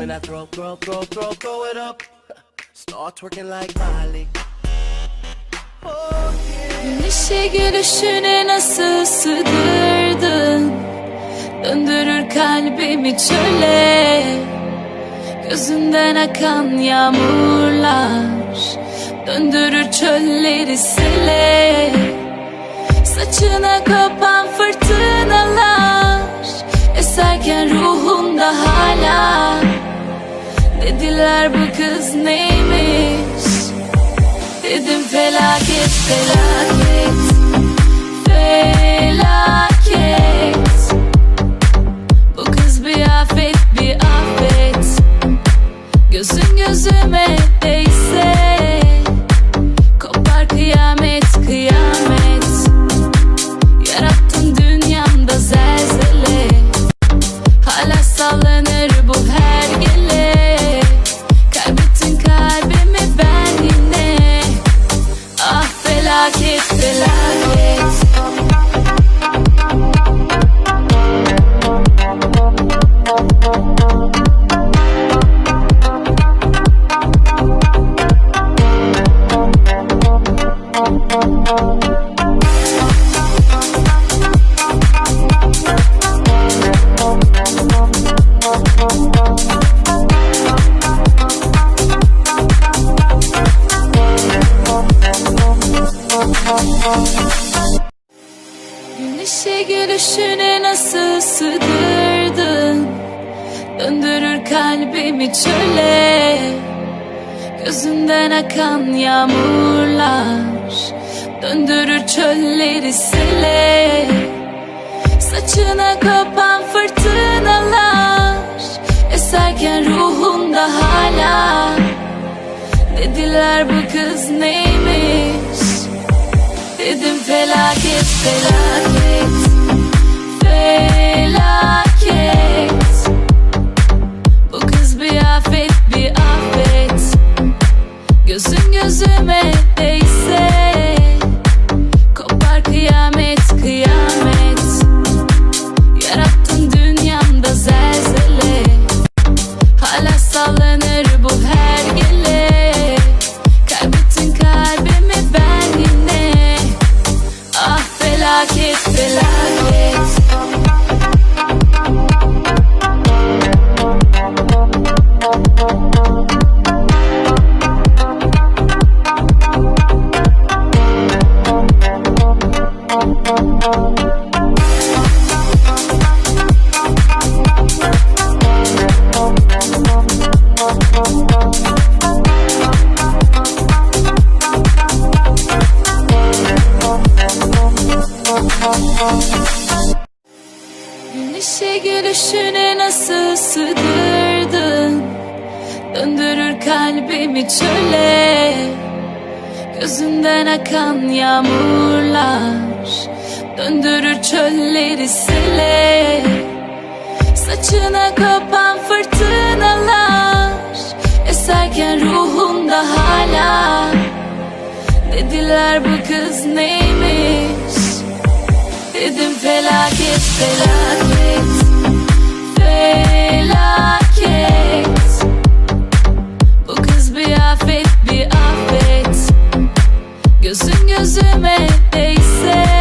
when I throw, throw, throw, throw, throw it up. Start twerking like Miley. Oh, yeah. Neşe gülüşüne nasıl sığdırdın Döndürür kalbimi çöle Gözünden akan yağmurlar Döndürür çölleri sele Saçına kopan fırtınalar Eserken ruhunda Dediler bu kız neymiş? Dedim felaket felaket Felaket. Bu kız bir afet bir afet. Gözün gözüme değse Kopar kıyamet kıyamet. Yarattın dünyamda zelzele. Hala sallanır Ah felaket felaket Güneşe gülüşüne nasıl sığdırdın? Döndürür kalbimi çöle. Gözünden akan yağmurlar Döndürür çölleri sele. Saçına kopan fırtınalar Eserken ruhunda hala. Dediler bu kız neymiş felaket Güneşe gülüşüne nasıl sığdırdın? Döndürür kalbimi çöle. Gözünden akan yağmurlar Döndürür çölleri sele. Saçına kopan fırtınalar Eserken ruhunda hala. Dediler bu kız neymiş Dedim felaket felaket Felaket. Bu kız bir afet bir afet. Gözün gözüme değse